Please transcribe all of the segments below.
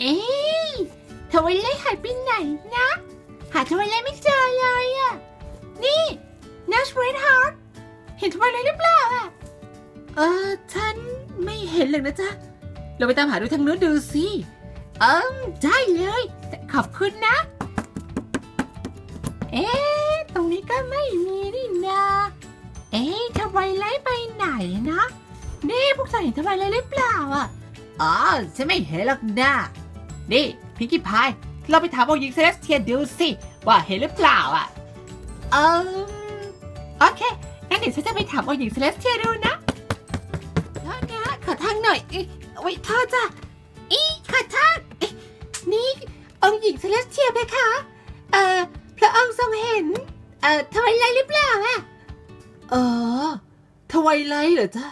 เอ๊ะทวายไลท์หายไปไหนนะ หาทวายไลท์ไม่เจอเลยอะนี่นัชเรดฮาร์ดเห็นทวายไลท์หรือเปล่าอะเออฉันไม่เห็นเลยนะจ๊ะ เราไปตามหาดูทางนู้นดูสิ เอิมได้เลย ขอบคุณนะ เอ๊ะ ตรงนี้ก็ไม่มีนี่นาเอ๊ะทวายไลท์ไปไหนนะ นี่พวกเธอเห็นทวายไลท์หรือเปล่าอะ อ๋อฉันไม่เห็นหรอกนะ นี่พิงกี้พาย เราไปถามองค์หญิงเซเลสเทียดูสิ ว่าเห็นหรือเปล่าอะ เออโอเค งั้นเดี๋ยวฉันจะไปถามองค์หญิงเซเลสเทียดูนะโทษนะขอทางหน่อยเอ้ยโอ้ยโทษจ้ะอีขอทางเอ๊ะนี่องค์หญิงเซเลสเทียไหมคะ เอ่อ พระองค์ทรงเห็น เอ่อทวายไลท์หรือเปล่าอะ เออทวายไลท์เหรอจ๊ะ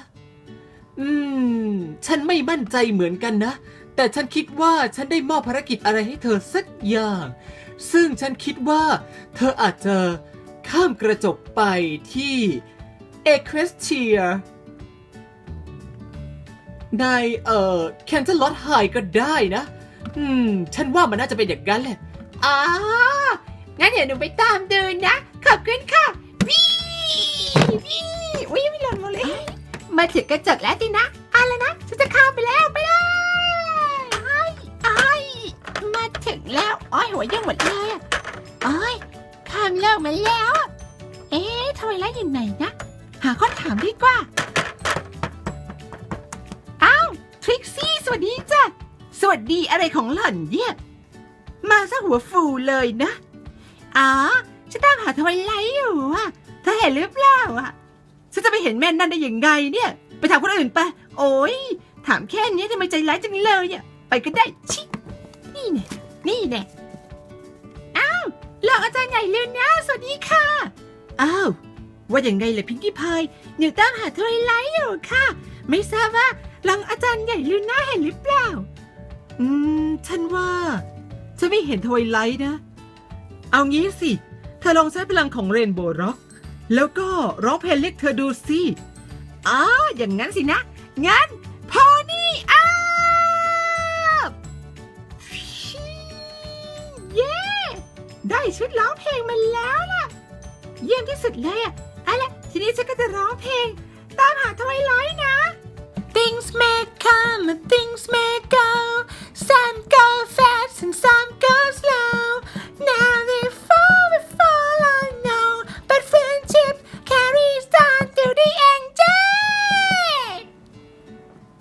อืม ฉันไม่มั่นใจเหมือนกันนะ แต่ฉันคิดว่าฉันได้มอบภารกิจอะไรให้เธอสักอย่าง ซึ่งฉันคิดว่า เธออาจจะข้ามกระจกไปที่เอเครสเทียในเอ่อแคนเทลลอตไฮก็ได้นะ อืม ฉันว่ามันน่าจะเป็นอย่างนั้นแหละอ๋องั้นเดี๋ยวหนูไปตามเดูนนะ ขอบคุณค่ะพี่พี่อุ้ยไม่หล่นมาเลย มาถึงกระจกแล้วสินะอะไรนะ ข้ามเลิกมาแล้ว เอ๊ะทำไมไล่อยู่ไหนนะ หาข้อถามดีกว่า อ้าว ทริกซี่ สวัสดีจ้ะ สวัสดีอะไรของหล่อนเนี่ย มาซะหัวฟูเลยนะ อ๋อฉันตามหาทวายไลท์อยู่อะเธอเห็นหรือเปล่าอะฉันจะไปเห็นแม่นั่นได้ยังไงเนี่ย ไปถามคนอื่นไป โอ้ย ถามแค่นี้ทำไมใจร้ายจังเลยอะไปก็ได้ชิ นี่แน่นี่แน่อ้าว หลอกอาจารย์ใหญ่เลยนะ สวัสดีค่ะ อ้าว ว่าอย่างไงล่ะพิงกี้พายหนูตามหาทวายไลท์อยู่ค่ะ ไม่ทราบว่าลองอาจารย์ใหญ่ลูน่าเห็นหรือเปล่า อืม ฉันว่า ฉันไม่เห็นทวายไลท์นะ เอางี้สิ เธอลองใช้พลังของเรนโบว์ร็อก แล้วก็ร้องเพลงเรียกเธอดูสิอ๋ออย่างนั้นสินะ งั้นพอนี่ ได้ชุดร้องเพลงมาแล้วล่ะ เยี่ยมที่สุดเลยอะเอาละทีนี้ฉันก็จะร้องเพลง ตามหาทวายไลท์นะ Things may come and things may go Some go fast and some go slow Now they fall before I know But friendship carries on to the end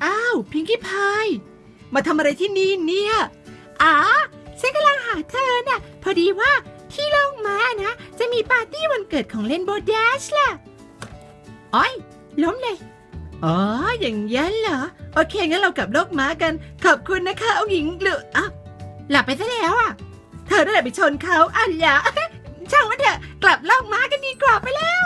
อ้าว พิงกี้พาย มาทำอะไรที่นี่เนี่ย อ๋อ ฉันกำลังหาเธอน่ะ พอดีว่าที่โลกม้านะ จะมีปาร์ตี้วันเกิดของเลนโบว์แดชล่ะอ้อย ล้มเลย อ๋อ อย่างนั้นเหรอ โอเค งั้นเรากลับโลกม้ากัน ขอบคุณนะคะเอาหญิงหรืออะหลับไปซะแล้วอะ เธอได้ไปชนเขาอันยาช่างมันเถอะกลับโลกม้ากันดีกว่าไปแล้ว